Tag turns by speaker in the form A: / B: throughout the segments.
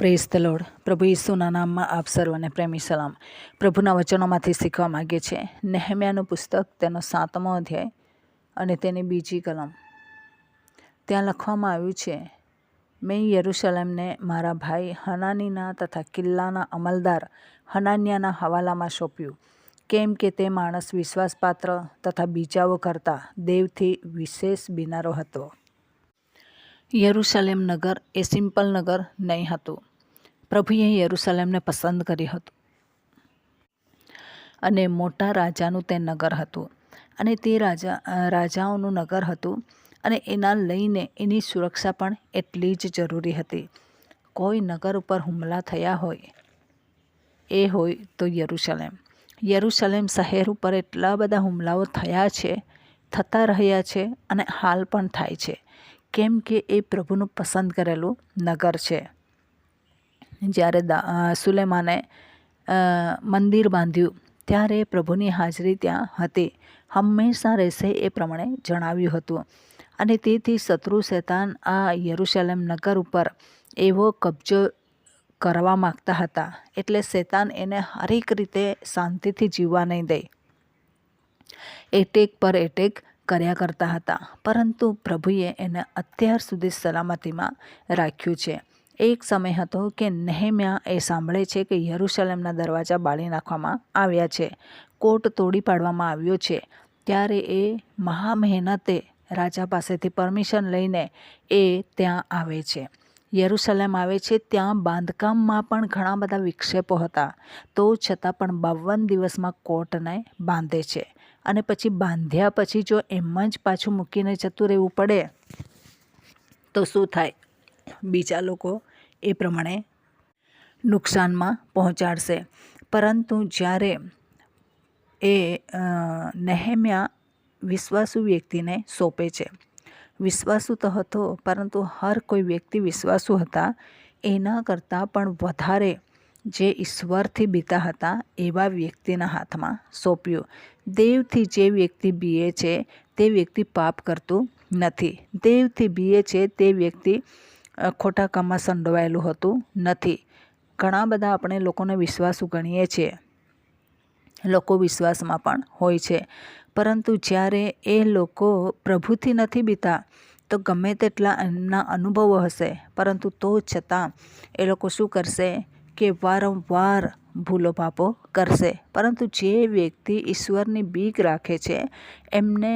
A: Press the lord પ્રભુ ઈસુના નામમાં આપ સર્વને પ્રેમી સલામ. પ્રભુના વચનોમાંથી શીખવા માગીએ છીએ. નેહમ્યાનું પુસ્તક તેનો સાતમો અધ્યાય અને તેની બીજી કલમ. ત્યાં લખવામાં આવ્યું છે, મેં યરુશલેમને મારા ભાઈ હનાનીના તથા કિલ્લાના અમલદાર હનાન્યાના હવાલામાં સોંપ્યું. કેમ કે તે માણસ વિશ્વાસપાત્ર તથા બીજાઓ કરતાં દેવથી વિશેષ બિનારો હતો. યરુશલેમ નગર એ સિમ્પલ નગર નહીં હતું. પ્રભુએ યરુસલેમને પસંદ કર્યું હતું. અને મોટા રાજાનું તે નગર હતું. અને તે રાજા, રાજાઓનું નગર હતું અને એના લઈને એની સુરક્ષા પણ એટલી જ જરૂરી હતી. કોઈ નગર ઉપર હુમલા થયા હોય, એ હોય તો યરૂશલેમ યરૂશલેમ શહેર ઉપર એટલા બધા હુમલાઓ થયા છે, થતા રહ્યા છે અને હાલ પણ થાય છે. કેમ કે એ પ્રભુનું પસંદ કરેલું નગર છે. જ્યારે સુલેમાને મંદિર બાંધ્યું, ત્યારે પ્રભુની હાજરી ત્યાં હતી. હંમેશા રહેશે એ પ્રમાણે જણાવ્યું હતું. અને તેથી શત્રુ શેતાન આ યરુશલેમ નગર ઉપર એવો કબજો કરવા માગતા હતા, એટલે શેતાન એને હરેક રીતે શાંતિથી જીવવા નહીં દે. એટેક પર એટેક કર્યા કરતા હતા, પરંતુ પ્રભુએ એને અત્યાર સુધી સલામતીમાં રાખ્યું છે. એક સમય હતો કે નેહમ્યા એ સાંભળે છે કે યરુશલેમના દરવાજા બાળી નાખવામાં આવ્યા છે, કોટ તોડી પાડવામાં આવ્યો છે. ત્યારે એ મહા મહેનતે રાજા પાસેથી પરમિશન લઈને એ ત્યાં આવે છે. યરુસલેમ આવે છે ત્યાં બાંધકામમાં પણ ઘણા બધા વિક્ષેપો હતા. તો છતાં પણ બાવન દિવસમાં કોટને બાંધે છે અને પછી બાંધ્યા પછી જો એમ જ પાછું મૂકીને જતું રહેવું પડે, તો શું થાય? બીજા લોકો એ પ્રમાણે નુકસાનમાં પહોંચાડશે. પરંતુ જ્યારે એ નેહેમ્યા વિશ્વાસુ વ્યક્તિને સોંપે છે. વિશ્વાસુ તો હતો, પરંતુ હર કોઈ વ્યક્તિ વિશ્વાસુ હતા. એના કરતાં પણ વધારે જે ઈશ્વરથી બીતા હતા, એવા વ્યક્તિના હાથમાં સોંપ્યું. દેવથી જે વ્યક્તિ બીએ છે, તે વ્યક્તિ પાપ કરતું નથી. દેવથી બીએ છે, તે વ્યક્તિ ખોટા કામમાં સંડોવાયેલું હોતું નથી. ઘણા બધા આપણે લોકોને વિશ્વાસુ ગણીએ છીએ. લોકો વિશ્વાસમાં પણ હોય છે. પરંતુ જ્યારે એ લોકો પ્રભુથી નથી બીતા, તો ગમે તેટલા એમના અનુભવો હશે. પરંતુ તો છતાં એ લોકો શું કરશે કે વારંવાર ભૂલો પાપો કરશે. પરંતુ જે વ્યક્તિ ઈશ્વરની બીક રાખે છે, એમને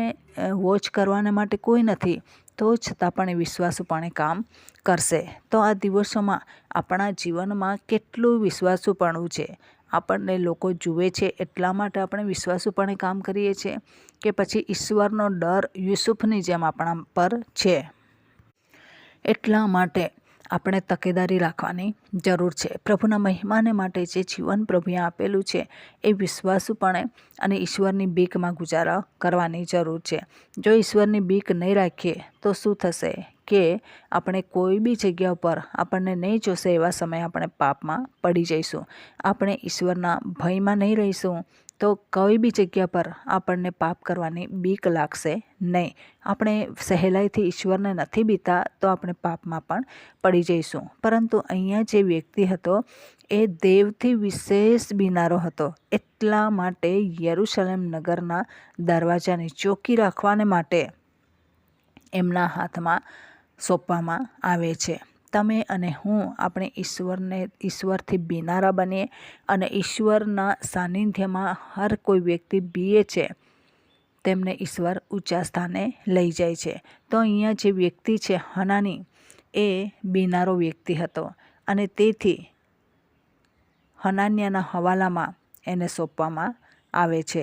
A: વોચ કરવાને માટે કોઈ નથી, તો છતાં પણ એ વિશ્વાસુપણે કામ કરશે. તો આ દિવસોમાં આપણા જીવનમાં કેટલું વિશ્વાસુપણું છે? આપણને લોકો જુએ છે, એટલા માટે આપણે વિશ્વાસુપણે કામ કરીએ છીએ કે પછી ઈશ્વરનો ડર યુસુફની જેમ આપણા પર છે. એટલા માટે આપણે તકેદારી રાખવાની જરૂર છે. પ્રભુના મહેમાને માટે જે જીવન પ્રભુએ આપેલું છે એ વિશ્વાસુપણે અને ઈશ્વરની બીકમાં ગુજારા કરવાની જરૂર છે. જો ઈશ્વરની બીક નહીં રાખીએ, તો શું થશે? કે આપણે કોઈ બી જગ્યા પર આપણને નહીં જોશે એવા સમયે આપણે પાપમાં પડી જઈશું. આપણે ઈશ્વરના ભયમાં નહીં રહીશું. તો કોઈ બી જગ્યા પર આપણને પાપ કરવાની બીક લાગશે નહીં. આપણે સહેલાઈથી ઈશ્વરને નથી બીતા તો આપણે પાપમાં પણ પડી જઈશું. પરંતુ અહીંયા જે વ્યક્તિ હતો એ દેવથી વિશેષ બિનારો હતો. એટલા માટે યરુશલેમ નગરના દરવાજાને ચોકી રાખવાને માટે એમના હાથમાં સોંપવામાં આવે છે. તમે અને હું આપણે ઈશ્વરને, ઈશ્વરથી બિનારા બનીએ અને ઈશ્વરના સાનિધ્યમાં હર કોઈ વ્યક્તિ બીએ છે, તેમને ઈશ્વર ઊંચા સ્થાને લઈ જાય છે. તો અહીંયા જે વ્યક્તિ છે હનાની, એ બિનારો વ્યક્તિ હતો અને તેથી હનાન્યાના હવાલામાં એને સોંપવામાં આવે છે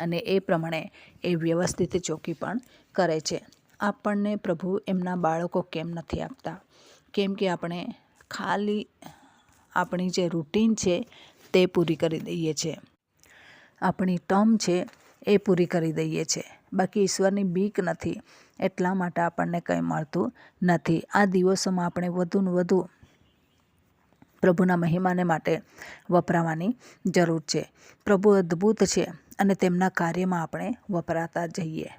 A: અને એ પ્રમાણે એ વ્યવસ્થિત ચોકી પણ કરે છે. આપણને પ્રભુ એમના બાળકો કેમ નથી આપતા? કેમ કે આપણે ખાલી આપણી જે રૂટીન છે તે પૂરી કરી દઈએ છીએ આપણી ટર્મ છે એ પૂરી કરી દઈએ છીએ બાકી ઈશ્વરની બીક નથી, એટલા માટે આપણને કંઈ મળતું નથી. આ દિવસોમાં આપણે વધુને વધુ પ્રભુના મહિમાને માટે વપરાવાની જરૂર છે. પ્રભુ અદ્ભુત છે અને તેમના કાર્યમાં આપણે વપરાતા જઈએ.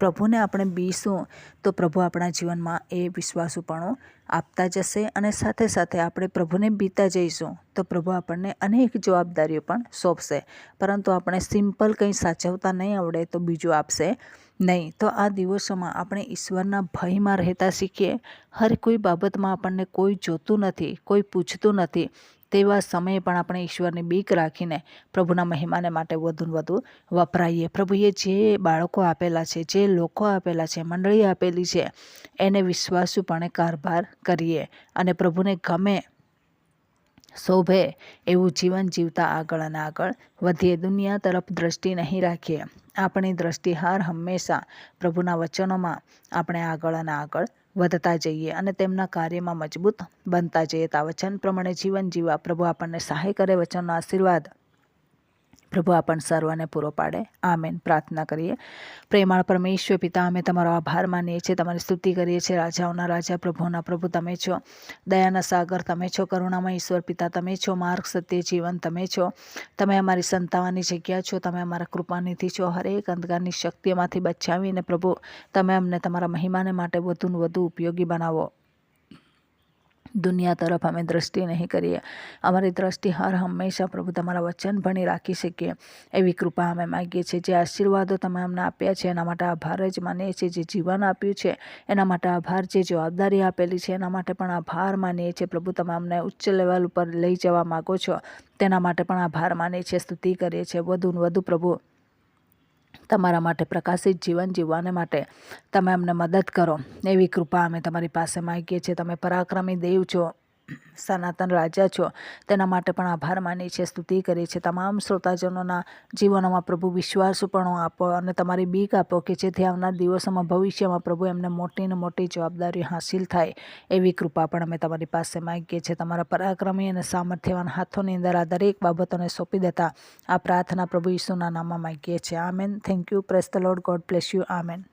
A: પ્રભુને આપણે બીશું તો પ્રભુ આપણા જીવનમાં એ વિશ્વાસુપણું આપતા જશે અને સાથે સાથે આપણે પ્રભુને બીતા જઈશું, તો પ્રભુ આપણને અનેક જવાબદારીઓ પણ સોંપશે. પરંતુ આપણે સિમ્પલ કંઈ સાચવતા નહીં આવડે, તો બીજું આપશે નહીં. તો આ દિવસોમાં આપણે ઈશ્વરના ભયમાં રહેતા શીખીએ. હર કોઈ બાબતમાં આપણને કોઈ જોતું નથી, કોઈ પૂછતું નથી. તેવા સમયે પણ આપણે ઈશ્વરની બીક રાખીને પ્રભુના મહિમાને માટે વધુને વધુ વપરાઈએ. પ્રભુએ જે બાળકો આપેલા છે, જે લોકો આપેલા છે, મંડળી આપેલી છે, એને વિશ્વાસુપણે કારભાર કરીએ અને પ્રભુને ગમે શોભે એવું જીવન જીવતા આગળ અને આગળ વધીએ. દુનિયા તરફ દ્રષ્ટિ નહીં રાખીએ. આપણી દ્રષ્ટિ હાર હંમેશા પ્રભુના વચનોમાં આપણે આગળ અને આગળ વધતા જઈએ અને તેમના કાર્યમાં મજબૂત બનતા જઈએ. તો વચન પ્રમાણે જીવન જીવવા પ્રભુ આપણને સહાય કરે. વચનનો આશીર્વાદ પ્રભુ આપણ સર્વને પૂરો પાડે. આમેન. પ્રાર્થના કરીએ. પ્રેમાળ પરમેશ્વર પિતા, અમે તમારો આભાર માનીએ છીએ. તમારી સ્તુતિ કરીએ છીએ. રાજાઓના રાજા, પ્રભુના પ્રભુ તમે છો. દયાના સાગર તમે છો. કરુણામાં ઈશ્વર પિતા તમે છો. માર્ગ, સત્ય, જીવન તમે છો. તમે અમારી સંતાવાની જગ્યા છો. તમે અમારા કૃપાનિધિ છો. હરેક અંધકારની શક્તિઓમાંથી બચાવીને પ્રભુ, તમે અમને તમારા મહિમાને માટે વધુને વધુ ઉપયોગી બનાવો. દુનિયા તરફ અમે દ્રષ્ટિ નહીં કરીએ. અમારી દ્રષ્ટિ હર હંમેશા પ્રભુ તમારા વચન ભણી રાખી શકીએ. એવી કૃપા અમે માગીએ છીએ. જે આશીર્વાદો તમે અમને આપ્યા છે, એના માટે આભાર જ માનીએ છીએ. જે જીવન આપ્યું છે, એના માટે આભાર. જે જવાબદારી આપેલી છે, એના માટે પણ આભાર માનીએ છીએ. પ્રભુ, તમે અમને ઉચ્ચ લેવલ ઉપર લઈ જવા માગો છો, તેના માટે પણ આભાર માનીએ છીએ. સ્તુતિ કરીએ છીએ. વધુ ને વધુ પ્રભુ તમારા માટે પ્રકાશિત જીવન જીવવાને માટે તમે અમને મદદ કરો. એવી કૃપા અમે તમારી પાસે માગીએ છીએ. તમે પરાક્રમી દેવ છો. સનાતન રાજા છો. તેના માટે પણ આભાર માની છે સ્તુતિ કરી છે તમામ શ્રોતાજનોના જીવનોમાં પ્રભુ વિશ્વાસુપણો આપો અને તમારી બીક આપો કે જેથી આવનાર દિવસોમાં ભવિષ્યમાં પ્રભુ એમને મોટી ને મોટી જવાબદારી હાંસિલ થાય એવી કૃપા પણ અમે તમારી પાસે માગીએ છીએ. તમારા પરાક્રમી અને સામર્થ્યવાન હાથોની અંદર આ દરેક બાબતોને સોંપી દેતા આ પ્રાર્થના પ્રભુ ઈસુના નામમાં માગીએ છીએ. Amen. Thank you praise the Lord God bless you amen